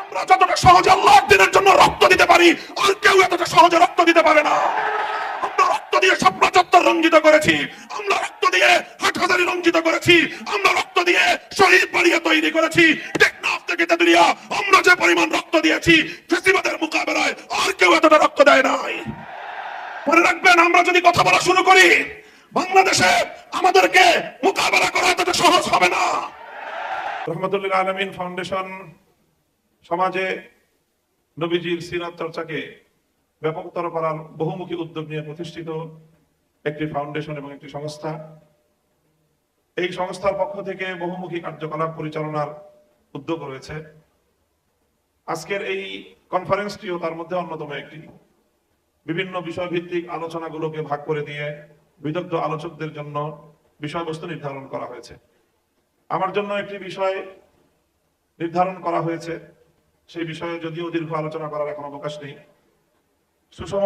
আমরা যতটা সহজে আল্লাহ দিনের জন্য রক্ত দিতে পারি, আর কেউ এতটা সহজে রক্ত দিতে পারে না। আমরা রক্ত দিয়ে স্বপ্ন চত্বর রঞ্জিত করেছি, আমরা রক্ত দিয়ে রঞ্জিত করেছি, আমরা রক্ত দিয়ে শহীদ বাড়িয়ে তৈরি করেছি। টেকনাফ থেকে আমরা যে পরিমাণ রক্ত দিয়েছি, ফেসিবাদের মোকাবেলায় আর কেউ এতটা রক্ত দেয় নাই। মনে রাখবেন, আমরা যদি কথা বলা শুরু করি, বাংলাদেশে আমাদেরকে মোকাবেলা করা এতটা সহজ হবে না। রহমতুল্লাহ আলমিন ফাউন্ডেশন সমাজে নবীজির সিরাত চর্চাকে ব্যাপকতর করার বহুমুখী উদ্যোগ নিয়ে প্রতিষ্ঠিত একটি ফাউন্ডেশন এবং একটি সংস্থা। এই সংস্থার পক্ষ থেকে বহুমুখী কার্যকলাপ পরিচালনার উদ্যোগ রয়েছে। আজকের এই কনফারেন্সটিও তার মধ্যে অন্যতম একটি। বিভিন্ন বিষয়ভিত্তিক আলোচনাগুলোকে ভাগ করে দিয়ে বিদগ্ধ আলোচকদের জন্য বিষয়বস্তু নির্ধারণ করা হয়েছে। আমার জন্য একটি বিষয় নির্ধারণ করা হয়েছে। সেই বিষয়ে যদিও দীর্ঘ আলোচনা করার এখন অবকাশ নেই। সুষম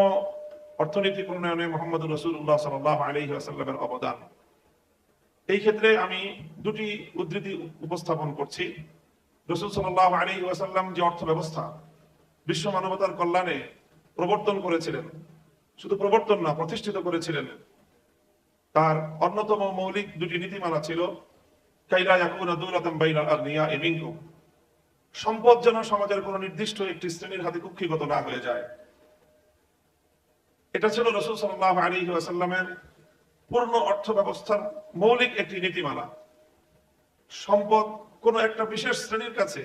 অর্থনীতি উন্নয়নে মোহাম্মদ রসুল্লাহ সাল্লাহ আলী আসাল্লামের অবদান। এই ক্ষেত্রে আমি দুটি উদ্ধৃতি উপস্থাপন করছি। রসুল সাল্লাহ আলী ওয়াসাল্লাম যে অর্থ ব্যবস্থা বিশ্ব মানবতার কল্যাণে প্রবর্তন করেছিলেন, শুধু প্রবর্তন না, প্রতিষ্ঠিত করেছিলেন, তার অন্যতম মৌলিক দুটি নীতিমালা ছিল, কাইলা ইয়াকুনা দুলাতাম বাইনাল আগনিয়া মিনকুম সম্পদ যেন সমাজের কোন নির্দিষ্ট একটি শ্রেণির হাতে কুক্ষিগত না হয়ে যায়। এটা ছিল রসুল সাল্লাহ আলী আসাল্লামের পূর্ণ অর্থ ব্যবস্থার মৌলিক একটি নীতিমালা। সম্পদ কোন একটা বিশেষ শ্রেণির কাছে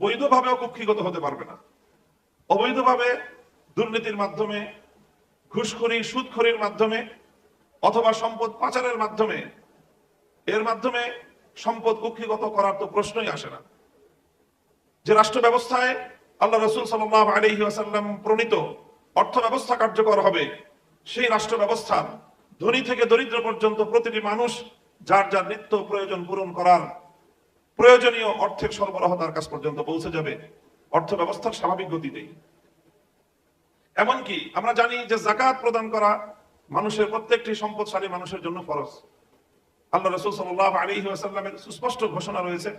বৈধভাবেও কুক্ষিগত হতে পারবে না। অবৈধভাবে দুর্নীতির মাধ্যমে, ঘুষখড়ি, সুদখড়ির মাধ্যমে অথবা সম্পদ পাচারের মাধ্যমে, এর মাধ্যমে সম্পদ কুক্ষিগত করার তো প্রশ্নই আসে না। যে রাষ্ট্র ব্যবস্থায় আল্লাহ রসুল সাল্লাহ আলহি আসাল্লাম প্রণীত অর্থ ব্যবস্থা কার্যকর হবে, সেই রাষ্ট্র ব্যবস্থার ধনী থেকে দরিদ্র পর্যন্ত প্রতিটি মানুষ যার যার নিত্য প্রয়োজন পূরণ করার প্রয়োজনীয় অর্থের সরবরাহ তার কাছ পর্যন্ত পৌঁছে যাবে অর্থ ব্যবস্থার স্বাভাবিক গতিতেই। এমনকি আমরা জানি যে জাকাত প্রদান করা মানুষের প্রত্যেকটি সম্পদশালী মানুষের জন্য ফরজ। আল্লাহ রসুল সাল্লাহ আলী আসাল্লামের সুস্পষ্ট ঘোষণা রয়েছে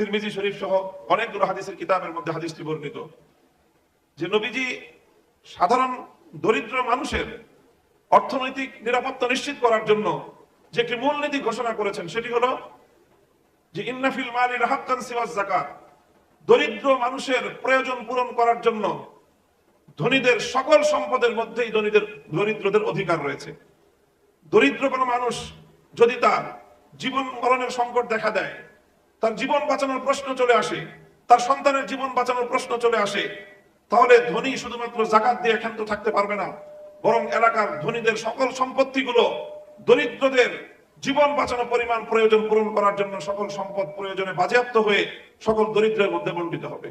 তিরমিজি শরীফ সহ অনেকগুলো হাদিসের কিতাবের মধ্যে হাদিসটি বর্ণিত, যে নবীজি সাধারণ দরিদ্র মানুষের অর্থনৈতিক নিরাপত্তা নিশ্চিত করার জন্য যে একটি মূলনীতি ঘোষণা করেছেন, সেটি হলো যে ইন্নাফিল মালি রাহাক্কান সিওয়াজ জাকাত দরিদ্র মানুষের প্রয়োজন পূরণ করার জন্য ধনীদের সকল সম্পদের মধ্যেই ধনীদের দরিদ্রদের অধিকার রয়েছে। দরিদ্র কোনো মানুষ যদি তার জীবন মরণের সংকট দেখা দেয় তার জীবন বাঁচানোর প্রশ্ন চলে আসে, তার সন্তানের জীবন বাঁচানোর প্রশ্ন চলে আসে, তাহলে ধনী শুধুমাত্র জাকাত দিয়ে ক্ষান্ত থাকতে পারবে না, বরং এলাকার ধনীদের সকল সম্পত্তিগুলো দরিদ্রদের জীবন বাঁচানো পরিমাণ প্রয়োজন পূরণ করার জন্য সকল সম্পদ প্রয়োজনে বাজেয়াপ্ত হয়ে সকল দরিদ্রের মধ্যে বন্টিত হবে।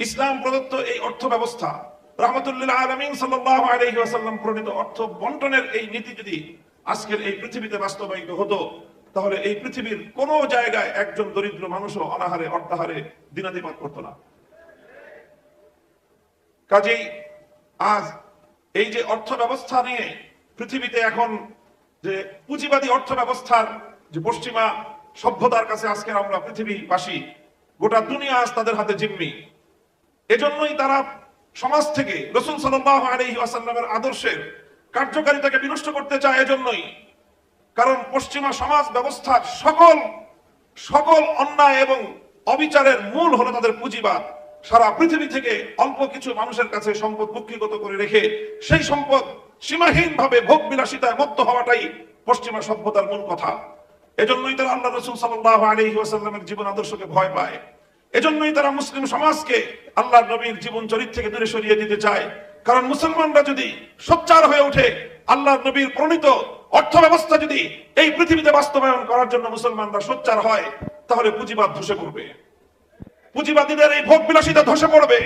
ইসলাম প্রদত্ত এই অর্থ ব্যবস্থা রহমতুল্লাহ আলমিন প্রণীত অর্থ বন্টনের এই নীতি যদি আজকের এই পৃথিবীতে বাস্তবায়িত হতো তাহলে এই পৃথিবীর কোন জায়গায় একজন দরিদ্র মানুষও অনাহারে অর্থাহারে দিনাদিপাত করতো না। কাজেই আজ এই যে অর্থ ব্যবস্থা নিয়ে পৃথিবীতে এখন যে পুঁজিবাদী অর্থ ব্যবস্থার যে পশ্চিমা সভ্যতার কাছে আজকের আমরা পৃথিবীবাসী, গোটা দুনিয়া আজ তাদের হাতে জিম্মি। এজন্যই তারা সমাজ থেকে রসুল সাল্লাহ আলহি আসাল্লামের আদর্শের কার্যকারিতাকে বিনষ্ট করতে চায়, এজন্যই কারণ পশ্চিমা সমাজ ব্যবস্থার সকল সকল অন্যায় এবং অবিচারের মূল হলো তাদের পুঁজিবাদ। সারা পৃথিবী থেকে অল্প কিছু মানুষের কাছে সম্পদ মুক্তিগত করে রেখে সেই সম্পদ সীমাহীন ভাবে ভোগ বিলাসিতায় মত্ত হওয়াটাই পশ্চিমা সভ্যতার মূল কথা। এজন্যই তারা আল্লাহ রসুল সাল্লাহ আলী ওয়াসাল্লামের জীবন আদর্শকে ভয় পায়। এজন্যই তারা মুসলিম সমাজকে আল্লাহ নবীর জীবন চরিত্র থেকে দূরে সরিয়ে দিতে চায়। কারণ মুসলমানরা যদি সোচ্চার হয়ে ওঠে আল্লাহ নবীর প্রণীত অর্থ ব্যবস্থা যদি এই পৃথিবীতে বাস্তবায়ন করার জন্য মুসলমানরা সোচ্চার হয়, তাহলে পুঁজিবাদ ধসে পড়বে। পুঁজিবাদীদের এই ভোগ বিলাসিতা ধসে পড়বে।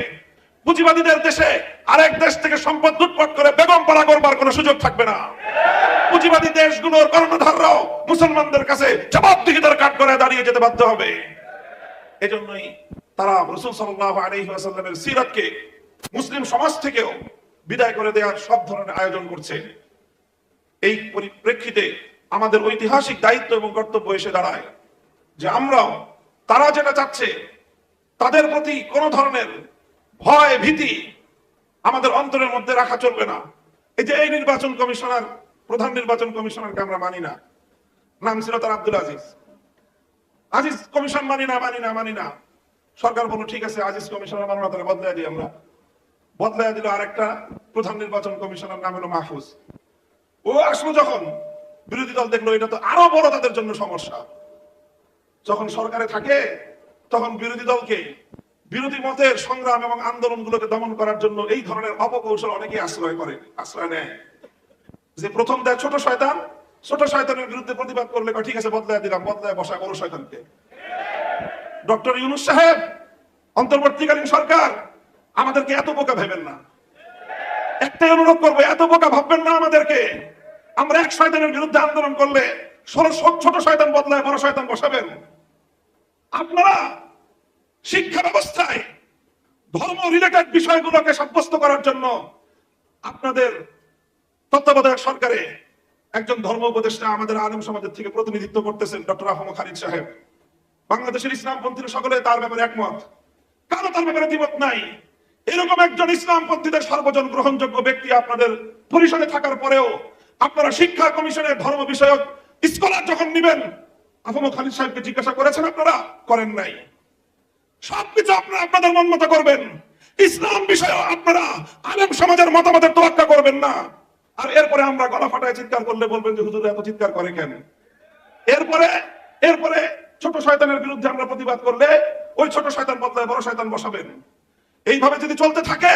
পুঁজিবাদীদের দেশে আরেক দেশ থেকে সম্পদ লুটপাট করে বেগম পাড়া করবার কোনো সুযোগ থাকবে না। পুঁজিবাদী দেশগুলোর কর্ণধাররাও মুসলমানদের কাছে জবাবদিহিতার কাঠ করে দাঁড়িয়ে যেতে বাধ্য হবে। এজন্যই তারা রসুল সাল্লাহ আলহিহাসাল্লামের সিরাতকে মুসলিম সমাজ থেকেও বিদায় করে দেওয়ার সব ধরনের আয়োজন করছে। এই পরিপ্রেক্ষিতে আমাদের ঐতিহাসিক দায়িত্ব এবং কর্তব্য এসে দাঁড়ায় যে আমরাও, তারা যেটা চাচ্ছে, তাদের প্রতি কোন ধরনের ভয়, ভীতি আমাদের অন্তরের মধ্যে রাখা চলবে না। এই যে এই নির্বাচন কমিশনার, প্রধান নির্বাচন কমিশনারকে আমরা মানি না। নাম ছিল তার আব্দুল আজিজ। আজিজ কমিশন মানি না মানি না মানি না। সরকার বলল, ঠিক আছে, আজিজ কমিশনার মানো না তাহলে বদলাই দিই আমরা। বদলাই দিল আরেকটা প্রধান নির্বাচন কমিশনার, নাম হলো মাহফুজ। ও আসলো যখন, বিরোধী দল দেখল এটা তো আরও বড় তাদের জন্য সমস্যা। যখন সরকারে থাকে, তখন বিরোধী দলকে বিরোধী মতের সংগ্রাম এবং আন্দোলনগুলোকে দমন করার জন্য এই ধরনের অপকৌশল অনেকেই আশ্রয় করে, আশ্রয় নেয়। যে প্রথম দেয় ছোট শয়তান, ছোট শয়তানের বিরুদ্ধে প্রতিবাদ করলে ঠিক আছে, বদলায় দিলাম, বদলায় বসা, বড় শয়তানকে। ডক্টর ইউনুস সাহেব, অন্তর্বর্তীকালীন সরকার, আমাদেরকে এত বোকা ভেবেন না। একটাই অনুরোধ করব, এত বোকা ভাববেন না আমাদেরকে। আমরা এক শয়তানের বিরুদ্ধে আন্দোলন করলে ছোট শয়তান বদলায়, বড় শয়তান বসাবেন। আপনারা শিক্ষা ব্যবস্থায় ধর্ম রিলেটেড বিষয়গুলোকে সাব্যস্ত করার জন্য আপনাদের তত্ত্বাবধায়ক সরকারে একজন ধর্ম উপদেষ্টা আমাদের আলেম সমাজের থেকে প্রতিনিধিত্ব করতেছেন, ডক্টর আহমদ খালিদ সাহেব। বাংলাদেশের ইসলামপন্থীরা সকলে তার ব্যাপারে একমত। কারও তার ব্যাপারে দ্বিমত নাই। এরকম একজন ইসলামপন্থীদের সর্বজন গ্রহণযোগ্য ব্যক্তি আপনাদের পরিষদে থাকার পরেও আপনারা শিক্ষা কমিশনের ধর্ম বিষয়ক স্কলার যখন নিবেন আহমদ খালিদ সাহেবকে জিজ্ঞাসা করেছেন আপনারা? করেন নাই। সবকিছু আপনারা আপনাদের মন মতো করবেন। ইসলাম বিষয়ে আপনারা আলেম সমাজের মতামতের তোয়াক্কা করবেন না। আর এরপরে আমরা গলা ফাটায় চিৎকার করলে বলবেন যে, হুজুর, এত চিৎকার করে কেন? এরপরে এরপরে ছোট শয়তানের বিরুদ্ধে আমরা প্রতিবাদ করলে ওই ছোট শয়তান বদলায় বড় শয়তান বসাবেন। এইভাবে যদি চলতে থাকে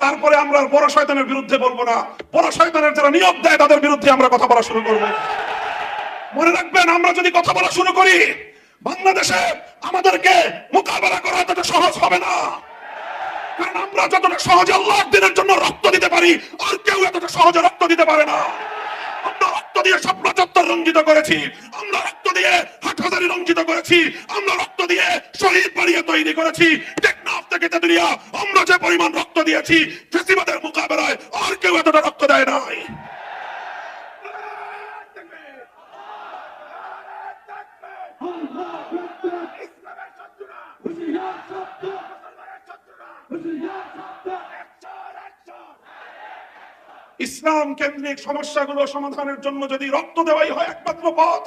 তারপরে আমরা বড় শয়তানের বিরুদ্ধে বলব না। বড় শয়তানের যারা নিয়োগ দেয়, তাদের বিরুদ্ধে আমরা কথা বলা শুরু করব। মনে রাখবেন, আমরা যদি কথা বলা শুরু করি, বাংলাদেশে আমাদেরকে মোকাবেলা করা এতটা সহজ হবে না। কারণ আমরা যতটা সহজে আল্লাহ দিনের জন্য রক্ত দিতে পারি, আর কেউ এতটা সহজে রক্ত দিতে পারে না। রক্ত দিয়ে স্বপ্ন চত্বর রঞ্জিত করেছি। আমরা রক্ত দিয়ে হাটহাজারি রঞ্জিত করেছি। আমরা রক্ত দিয়ে শহীদ বাড়িয়ে তৈরি করেছি। টেকনাফ থেকে আমরা যে পরিমাণ রক্ত দিয়েছি, ফেসিবাদের মোকাবেলায় আর কেউ এতটা রক্ত দেয় নাই। ইসলাম কেন্দ্রিক সমস্যাগুলো সমাধানের জন্য যদি রক্ত দেওয়াই হয় একমাত্র পথ,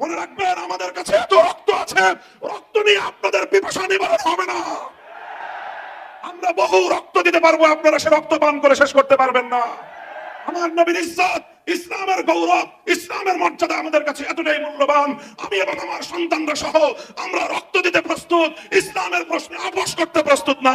মনে রাখবেন আমাদের কাছে এত রক্ত আছে, রক্ত নিয়ে আপনাদের পিপাসা নিবারণ হবে না। আমরা বহু রক্ত দিতে পারব, আপনারা সে রক্ত পান করে শেষ করতে পারবেন না। আমার নবীর ইজ্জত, ইসলামের গৌরব, ইসলামের মর্যাদা আমাদের কাছে এতটাই মূল্যবান। আমি এবং আমার সন্তানরা সহ আমরা রক্ত দিতে প্রস্তুত, ইসলামের প্রশ্নে আপোষ করতে প্রস্তুত না।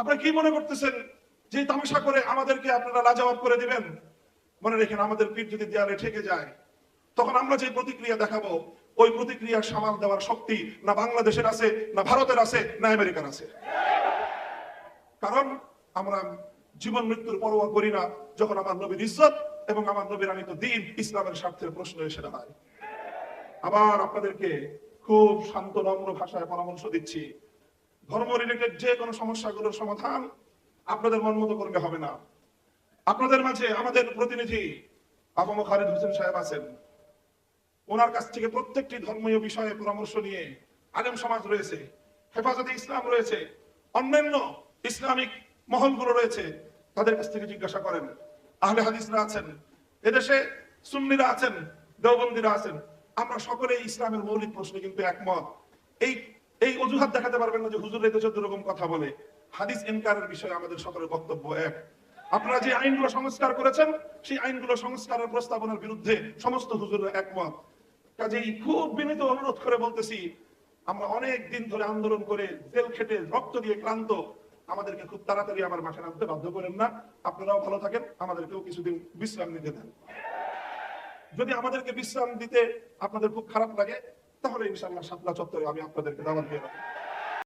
আপনারা কি মনে করতেছেন যে তামাশা করে আমাদেরকে আপনারা লাজবাব করে দিবেন? মনে রেখেন আমাদের পিঠ যদি দেয়ালে ঠেকে যায়, তখন আমরা যে প্রতিক্রিয়া দেখাবো, ওই প্রতিক্রিয়া সামাল দেওয়ার শক্তি না বাংলাদেশের আছে, না ভারতের আছে, না আমেরিকার আছে। কারণ আমরা জীবন মৃত্যুর পরোয়া করি না যখন আমার নবীর ইজ্জত এবং আমার নবীর আনিত দিন ইসলামের স্বার্থের প্রশ্ন এসে দাঁড়ায়। আবার আপনাদেরকে খুব শান্ত, নম্র ভাষায় পরামর্শ দিচ্ছি। ধর্ম রিলেটেড যে কোনো সমস্যাগুলোর সমাধান আপনাদের মন মতো করলে হবে না। আপনাদের মাঝে আমাদের প্রতিনিধি আবম খালিদ হোসেন সাহেব আছেন। ওনার কাছ থেকে প্রত্যেকটি ধর্মীয় বিষয়ে পরামর্শ নিয়ে আলেম সমাজ রয়েছে, হেফাজতে ইসলাম রয়েছে, অন্যান্য ইসলামিক মহলগুলো রয়েছে, তাদের কাছ থেকে জিজ্ঞাসা করেন। আহলে হাদিসরা আছেন, এদেশে সুন্নিরা আছেন, দেওবন্দিরা আছেন। আমরা সকলে ইসলামের মৌলিক প্রশ্নে কিন্তু একমত। এই এই অজুহাত দেখাতে পারবেন না যে হুজুর এতে চোদ্দ রকম কথা বলে। হাদিস ইনকারের বিষয়ে আমাদের সকলের বক্তব্য এক। আপনারা যে আইনগুলো সংস্কার করেছেন, সেই আইনগুলো সংস্কারের প্রস্তাবনার বিরুদ্ধে সমস্ত হুজুররা একমত। কাজেই খুব বিনীত অনুরোধ করে বলতেছি, আমরা অনেক দিন ধরে আন্দোলন করে জেল খেটে রক্ত দিয়ে ক্লান্ত। আমাদেরকে খুব তাড়াতাড়ি আমার মাঠে নামতে বাধ্য করেন না। আপনারাও ভালো থাকেন, আমাদেরকেও কিছুদিন বিশ্রাম নিতে দেন। যদি আমাদেরকে বিশ্রাম দিতে আপনাদের খুব খারাপ লাগে তাহলে ইনশাল্লাহ সাতলা চত্বরে আমি আপনাদেরকে দাওয়াত দিয়ে রাখব।